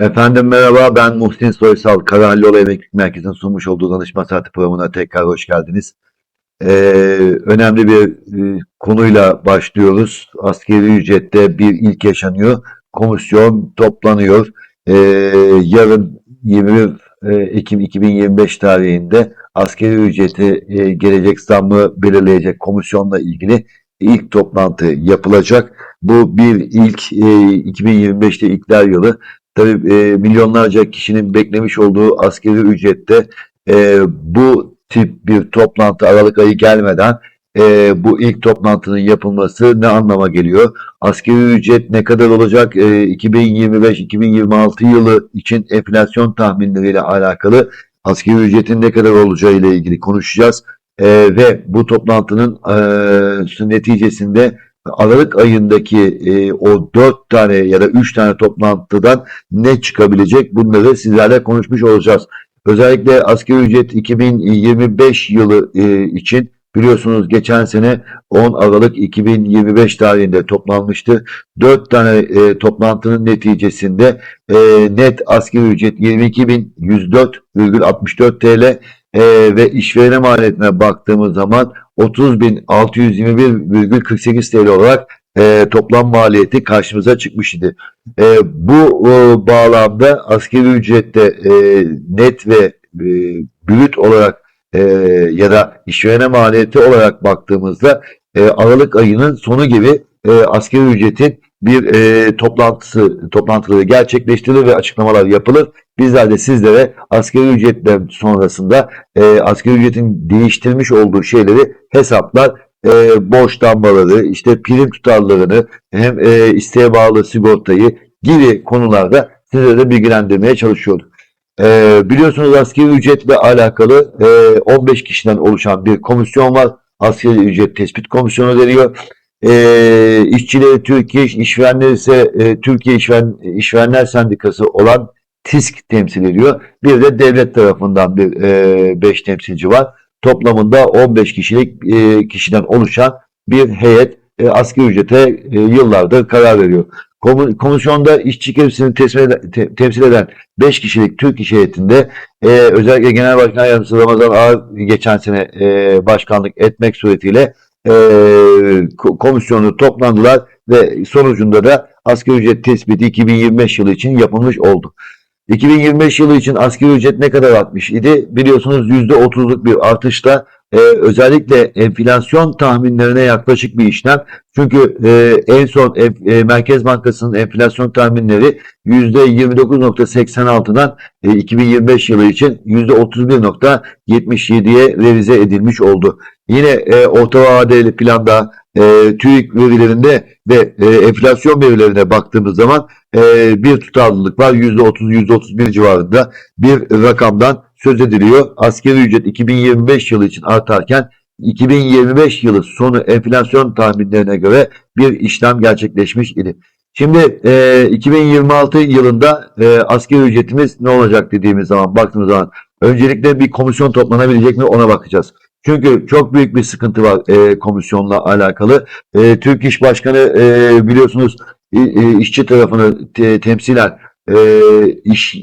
Efendim merhaba ben Muhsin Soysal Karahalloğlu Emeklilik Merkezi'nin sunmuş olduğu danışma saati programına tekrar hoş geldiniz. Ee, önemli bir e, konuyla başlıyoruz. Askeri ücrette bir ilk yaşanıyor. Komisyon toplanıyor. Ee, yarın 21 e, Ekim 2025 tarihinde askeri ücreti e, gelecek zammı belirleyecek komisyonla ilgili ilk toplantı yapılacak. Bu bir ilk e, 2025'te ilkler yılı. Tabii e, milyonlarca kişinin beklemiş olduğu askeri ücrette e, bu tip bir toplantı Aralık ayı gelmeden e, bu ilk toplantının yapılması ne anlama geliyor? Askeri ücret ne kadar olacak? E, 2025-2026 yılı için enflasyon tahminleriyle alakalı askeri ücretin ne kadar olacağı ile ilgili konuşacağız. E, ve bu toplantının e, neticesinde Aralık ayındaki e, o dört tane ya da üç tane toplantıdan ne çıkabilecek bunları sizlerle konuşmuş olacağız. Özellikle asgari ücret 2025 yılı e, için biliyorsunuz geçen sene 10 Aralık 2025 tarihinde toplanmıştı. Dört tane e, toplantının neticesinde e, net asgari ücret 22.104,64 TL e, ve işverene maliyetine baktığımız zaman 30.621,48 TL olarak e, toplam maliyeti karşımıza çıkmış idi. E, bu e, bağlamda asgari ücrette e, net ve e, brüt olarak e, ya da işverene maliyeti olarak baktığımızda e, Aralık ayının sonu gibi e, asgari ücretin bir e, toplantısı toplantıları gerçekleştirilir ve açıklamalar yapılır. Bizler de sizlere asgari ücretten sonrasında e, asgari ücretin değiştirmiş olduğu şeyleri hesaplar, e, borç damgaları, işte prim tutarlarını, hem e, isteğe bağlı sigortayı gibi konularda sizlere bilgilendirmeye çalışıyorduk. E, biliyorsunuz asgari ücretle alakalı e, 15 kişiden oluşan bir komisyon var. Asgari ücret tespit komisyonu deniyor. E, işçileri Türkiye, işverenleri ise e, Türkiye İşveren, İşverenler Sendikası olan TİSK temsil ediyor. Bir de devlet tarafından bir 5 e, temsilci var. Toplamında 15 kişilik e, kişiden oluşan bir heyet e, asgari ücrete e, yıllardır karar veriyor. Komisyonda işçi kesimini temsil eden, te, temsil eden 5 kişilik Türk İş heyetinde e, özellikle Genel Başkan Yardımcısı Ramazan Ağar geçen sene e, başkanlık etmek suretiyle e, komisyonu toplandılar ve sonucunda da asgari ücret tespiti 2025 yılı için yapılmış oldu. 2025 yılı için asgari ücret ne kadar artmış idi? Biliyorsunuz %30'luk bir artışla e, özellikle enflasyon tahminlerine yaklaşık bir işlem. Çünkü e, en son e, Merkez Bankası'nın enflasyon tahminleri %29.86'dan e, 2025 yılı için %31.77'ye revize edilmiş oldu. Yine e, orta vadeli planda e, TÜİK verilerinde ve e, enflasyon verilerine baktığımız zaman e, bir tutarlılık var. %30-%31 civarında bir rakamdan söz ediliyor. Askeri ücret 2025 yılı için artarken 2025 yılı sonu enflasyon tahminlerine göre bir işlem gerçekleşmiş idi. Şimdi e, 2026 yılında e, asgari ücretimiz ne olacak dediğimiz zaman baktığımız zaman öncelikle bir komisyon toplanabilecek mi ona bakacağız. Çünkü çok büyük bir sıkıntı var e, komisyonla alakalı. E, Türk İş Başkanı e, biliyorsunuz e, işçi tarafını te, temsilen e, iş,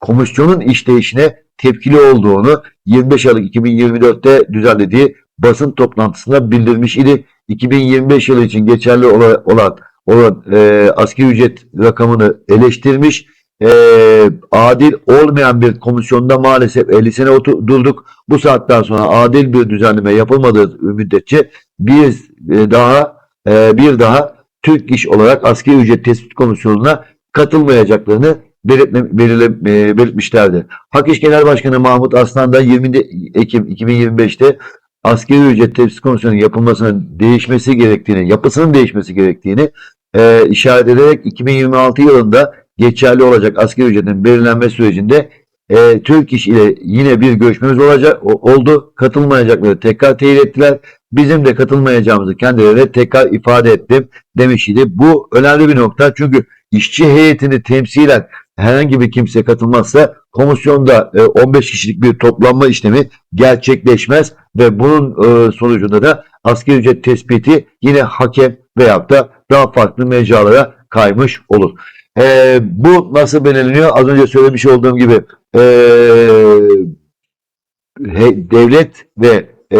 komisyonun işleyişine tepkili olduğunu 25 Aralık 2024'te düzenlediği basın toplantısında bildirmiş idi. 2025 yılı için geçerli olan, olan, e, asgari ücret rakamını eleştirmiş e, adil olmayan bir komisyonda maalesef 50 sene oturduk. Bu saatten sonra adil bir düzenleme yapılmadığı müddetçe biz e, daha e, bir daha Türk İş olarak asgari ücret tespit komisyonuna katılmayacaklarını belirtme, belirle, e, belirtmişlerdi. Hak İş Genel Başkanı Mahmut Aslan da 20 Ekim 2025'te asgari ücret tespit komisyonunun yapılmasının değişmesi gerektiğini, yapısının değişmesi gerektiğini e, işaret ederek 2026 yılında geçerli olacak asgari ücretin belirlenme sürecinde e, Türk İş ile yine bir görüşmemiz olacak oldu. Katılmayacakları tekrar teyit ettiler. Bizim de katılmayacağımızı kendilerine tekrar ifade ettim demiş idi. Bu önemli bir nokta çünkü işçi heyetini temsilen herhangi bir kimse katılmazsa komisyonda 15 kişilik bir toplanma işlemi gerçekleşmez ve bunun e, sonucunda da asgari ücret tespiti yine hakem veyahut da daha farklı mecralara kaymış olur. e, bu nasıl belirleniyor? Az önce söylemiş olduğum gibi e, he- devlet ve e,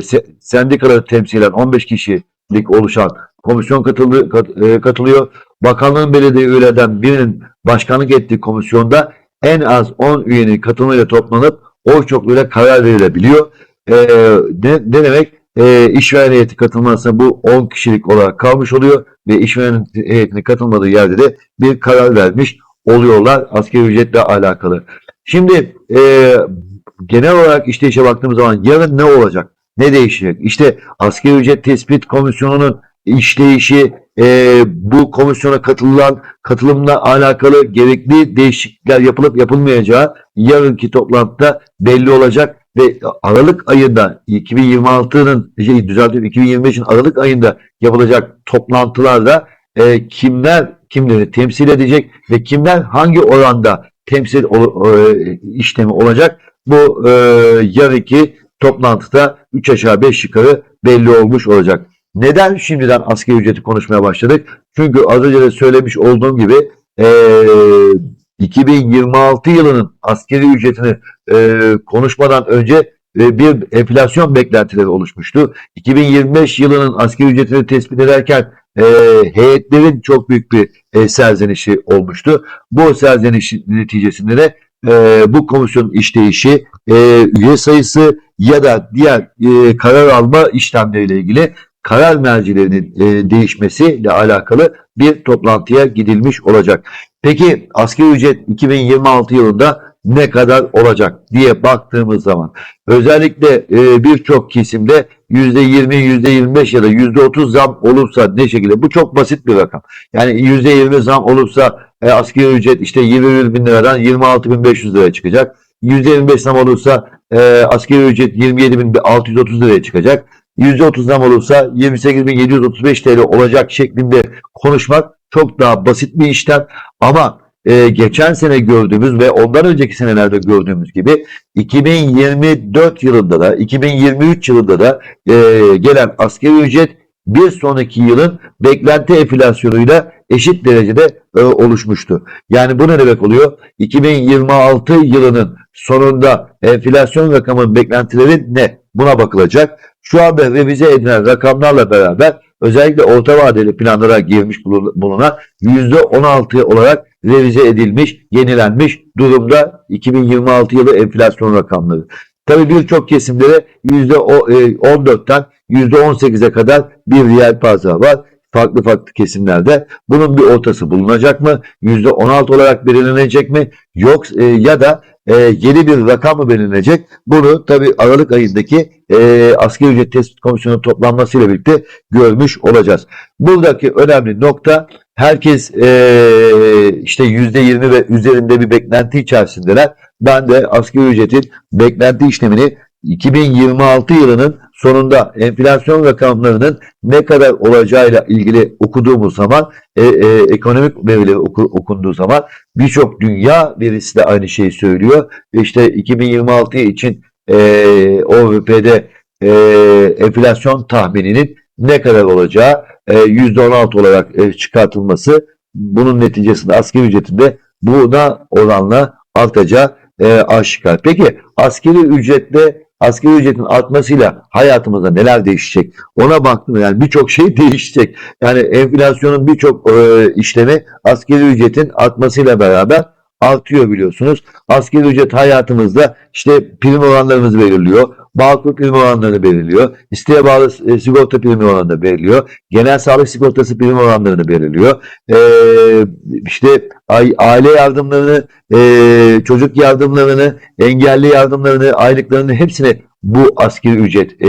se- sendikaları temsilen 15 kişilik oluşan komisyon katıldı, kat- e, katılıyor. Bakanlığın belediye üyelerden birinin başkanlık ettiği komisyonda en az 10 üyenin katılımıyla toplanıp oy çokluğuyla karar verilebiliyor. E, ne, ne demek? E, işveren heyeti katılmazsa bu 10 kişilik olarak kalmış oluyor ve işveren heyetinin katılmadığı yerde de bir karar vermiş oluyorlar asgari ücretle alakalı. Şimdi e, genel olarak işte işe baktığımız zaman yarın ne olacak? Ne değişecek? İşte asgari ücret tespit komisyonunun işleyişi, e, bu komisyona katılan katılımla alakalı gerekli değişiklikler yapılıp yapılmayacağı yarınki toplantıda belli olacak ve Aralık ayında 2026'nın şey düzeltiyorum 2025'in Aralık ayında yapılacak toplantılarda e, kimler kimleri temsil edecek ve kimler hangi oranda temsil ol- e, işlemi olacak bu e, yarınki toplantıda 3 aşağı 5 yukarı belli olmuş olacak. Neden şimdiden asgari ücreti konuşmaya başladık? Çünkü az önce de söylemiş olduğum gibi e, 2026 yılının asgari ücretini e, konuşmadan önce e, bir enflasyon beklentileri oluşmuştu. 2025 yılının asgari ücretini tespit ederken e, heyetlerin çok büyük bir e, serzenişi olmuştu. Bu serzenişin neticesinde de e, bu komisyonun işleyişi, e, üye sayısı ya da diğer e, karar alma işlemleriyle ilgili karar mercilerinin e, değişmesiyle alakalı bir toplantıya gidilmiş olacak. Peki asgari ücret 2026 yılında ne kadar olacak diye baktığımız zaman özellikle e, birçok kesimde %20, %25 ya da %30 zam olursa ne şekilde? Bu çok basit bir rakam. Yani %20 zam olursa e, asgari ücret işte 21 bin liradan 26.500 liraya çıkacak. %25 zam olursa e, asgari ücret 27.630 liraya çıkacak. %30 zam olursa 28.735 TL olacak şeklinde konuşmak çok daha basit bir işlem. Ama e, geçen sene gördüğümüz ve ondan önceki senelerde gördüğümüz gibi 2024 yılında da 2023 yılında da e, gelen asgari ücret bir sonraki yılın beklenti enflasyonuyla eşit derecede e, oluşmuştu. Yani bu ne demek oluyor? 2026 yılının sonunda enflasyon rakamının beklentileri ne? Buna bakılacak. Şu anda revize edilen rakamlarla beraber özellikle orta vadeli planlara girmiş bulun- bulunan %16 olarak revize edilmiş, yenilenmiş durumda 2026 yılı enflasyon rakamları. Tabii birçok kesimlere %14'ten %18'e kadar bir reel pazar var. Farklı farklı kesimlerde. Bunun bir ortası bulunacak mı? %16 olarak belirlenecek mi? Yok e, ya da e, yeni bir rakam mı belirlenecek? Bunu tabii Aralık ayındaki e, asgari ücret tespit komisyonu toplanmasıyla birlikte görmüş olacağız. Buradaki önemli nokta herkes e, işte %20 ve üzerinde bir beklenti içerisindeler. Ben de asgari ücretin beklenti işlemini 2026 yılının sonunda enflasyon rakamlarının ne kadar olacağıyla ilgili okuduğumuz zaman e, e, ekonomik verileri oku- okunduğu zaman birçok dünya verisi de aynı şeyi söylüyor. İşte 2026 için e, OVP'de e, enflasyon tahmininin ne kadar olacağı e, %16 olarak e, çıkartılması bunun neticesinde asgari ücretinde buna oranla artacağı e, aşikar. Peki asgari ücretle asgari ücretin artmasıyla hayatımızda neler değişecek? Ona baktım yani birçok şey değişecek. Yani enflasyonun birçok e, işlemi asgari ücretin artmasıyla beraber artıyor biliyorsunuz. Asgari ücret hayatımızda işte prim oranlarımızı belirliyor. Bağkur prim oranlarını belirliyor. İsteğe bağlı e, sigorta primi oranını belirliyor. Genel sağlık sigortası prim oranlarını belirliyor. Ee, işte ai- aile yardımlarını, e, çocuk yardımlarını, engelli yardımlarını, aylıklarını hepsini bu asgari ücret e,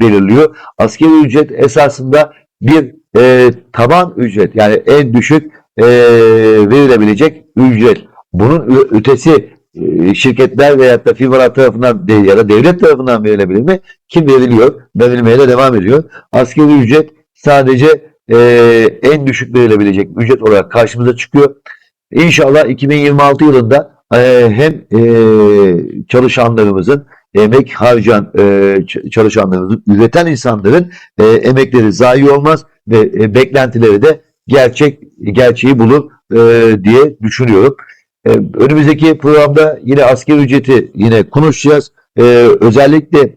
belirliyor. Asgari ücret esasında bir e, taban ücret yani en düşük e, verilebilecek ücret. Bunun ötesi e, şirketler veya da firmalar tarafından ya da devlet tarafından verilebilir mi? Kim veriliyor? Verilmeye de devam ediyor. Asgari ücret sadece e, en düşük verilebilecek ücret olarak karşımıza çıkıyor. İnşallah 2026 yılında e, hem e, çalışanlarımızın emek harcayan e, çalışanlarımızın, üreten insanların e, emekleri zayi olmaz ve e, beklentileri de gerçek gerçeği bulur e, diye düşünüyorum. E, önümüzdeki programda yine asgari ücreti yine konuşacağız. E, özellikle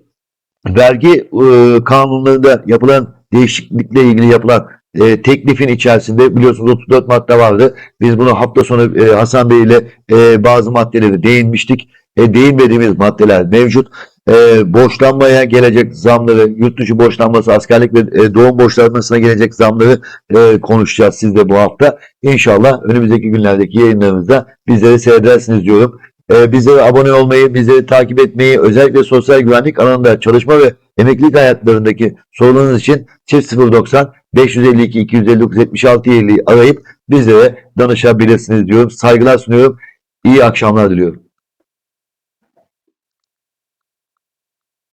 vergi e, kanunlarında yapılan değişiklikle ilgili yapılan e, teklifin içerisinde biliyorsunuz 34 madde vardı. Biz bunu hafta sonu e, Hasan Bey ile e, bazı maddeleri değinmiştik. E, değinmediğimiz maddeler mevcut. E, borçlanmaya gelecek zamları, yurt dışı borçlanması, askerlik ve e, doğum borçlanmasına gelecek zamları e, konuşacağız sizle bu hafta. İnşallah önümüzdeki günlerdeki yayınlarımızda bizleri seyredersiniz diyorum. E, bizlere abone olmayı, bizleri takip etmeyi, özellikle sosyal güvenlik alanında çalışma ve emeklilik hayatlarındaki sorularınız için çift 090 552 259 76 50'yi arayıp bizlere danışabilirsiniz diyorum. Saygılar sunuyorum. İyi akşamlar diliyorum.